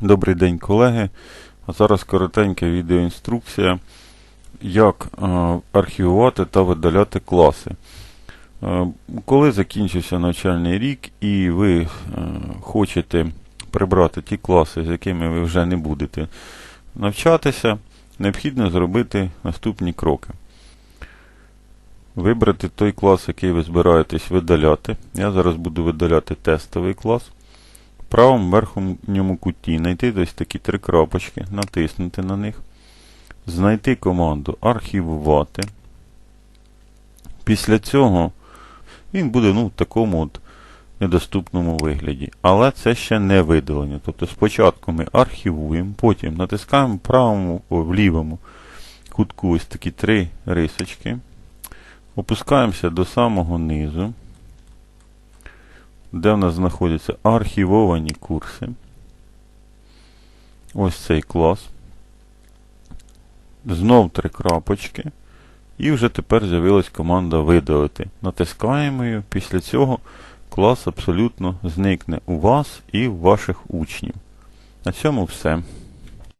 Добрий день, колеги. Зараз коротенька відеоінструкція, як е, архівувати та видаляти класи. Е, коли закінчився навчальний рік і ви е, хочете прибрати ті класи, з якими ви вже не будете навчатися, необхідно зробити наступні кроки. Вибрати той клас, який ви збираєтесь видаляти. Я зараз буду видаляти тестовий клас. Правому верхньому куті знайти ось такі три крапочки, натиснути на них, знайти команду архівувати. Після цього він буде ну, в такому от недоступному вигляді. Але це ще не видалення. Тобто спочатку ми архівуємо, потім натискаємо в правому, о, в лівому кутку ось такі три рисочки. Опускаємося до самого низу де в нас знаходяться архівовані курси. Ось цей клас. Знов три крапочки. І вже тепер з'явилась команда видалити. Натискаємо її. Після цього клас абсолютно зникне у вас і у ваших учнів. На цьому все.